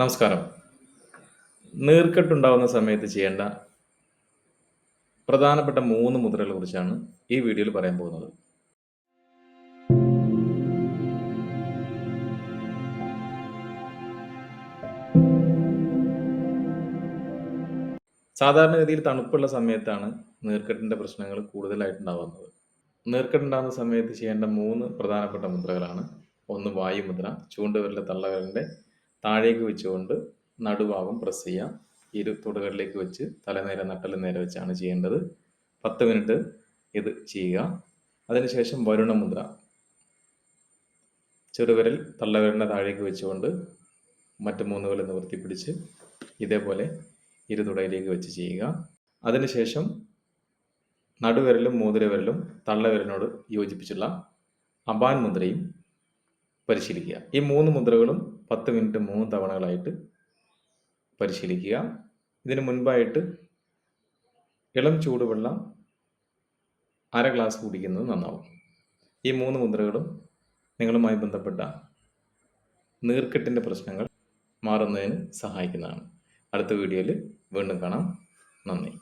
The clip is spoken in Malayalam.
നമസ്കാരം. നീർക്കെട്ടുണ്ടാവുന്ന സമയത്ത് ചെയ്യേണ്ട പ്രധാനപ്പെട്ട മൂന്ന് മുദ്രകളെ കുറിച്ചാണ് ഈ വീഡിയോയിൽ പറയാൻ പോകുന്നത്. സാധാരണഗതിയിൽ തണുപ്പുള്ള സമയത്താണ് നീർക്കെട്ടിന്റെ പ്രശ്നങ്ങൾ കൂടുതലായിട്ടുണ്ടാവുന്നത്. നീർക്കെട്ടുണ്ടാകുന്ന സമയത്ത് ചെയ്യേണ്ട മൂന്ന് പ്രധാനപ്പെട്ട മുദ്രകളാണ്. ഒന്ന് വായുമുദ്ര ചൂണ്ടുവിരലിലെ തള്ളവിരലിന്റെ താഴേക്ക് വെച്ചുകൊണ്ട് നടുഭാഗം പ്രസ് ചെയ്യാം. ഇരു തുടകളിലേക്ക് വെച്ച് തലനേരെ നട്ടൽ നേരെ വെച്ചാണ് ചെയ്യേണ്ടത്. പത്ത് മിനിറ്റ് ഇത് ചെയ്യുക. അതിനുശേഷം വരുണമുദ്ര ചെറുവിരൽ തള്ളവിരലിന്റെ താഴേക്ക് വെച്ചുകൊണ്ട് മറ്റ് മൂന്ന് വിരൽ നിവർത്തി പിടിച്ച് ഇതേപോലെ ഇരു തുടയിലേക്ക് വെച്ച് ചെയ്യുക. അതിനുശേഷം നടുവിരലും മോതിരവിരലും തള്ളവിരലിനോട് യോജിപ്പിച്ചുള്ള അപാൻ മുദ്രയും പരിശീലിക്കുക. ഈ മൂന്ന് മുദ്രകളും പത്ത് മിനിറ്റ് മൂന്ന് തവണകളായിട്ട് പരിശീലിക്കുക. ഇതിന് മുൻപായിട്ട് ഇളം ചൂടുവെള്ളം അര ഗ്ലാസ് കുടിക്കുന്നത് നന്നാവും. ഈ മൂന്ന് മുദ്രകളും നിങ്ങളുമായി ബന്ധപ്പെട്ട നീർക്കെട്ടിന്റെ പ്രശ്നങ്ങൾ മാറുന്നതിന് സഹായിക്കുന്നതാണ്. അടുത്ത വീഡിയോയിൽ വീണ്ടും കാണാം. നന്ദി.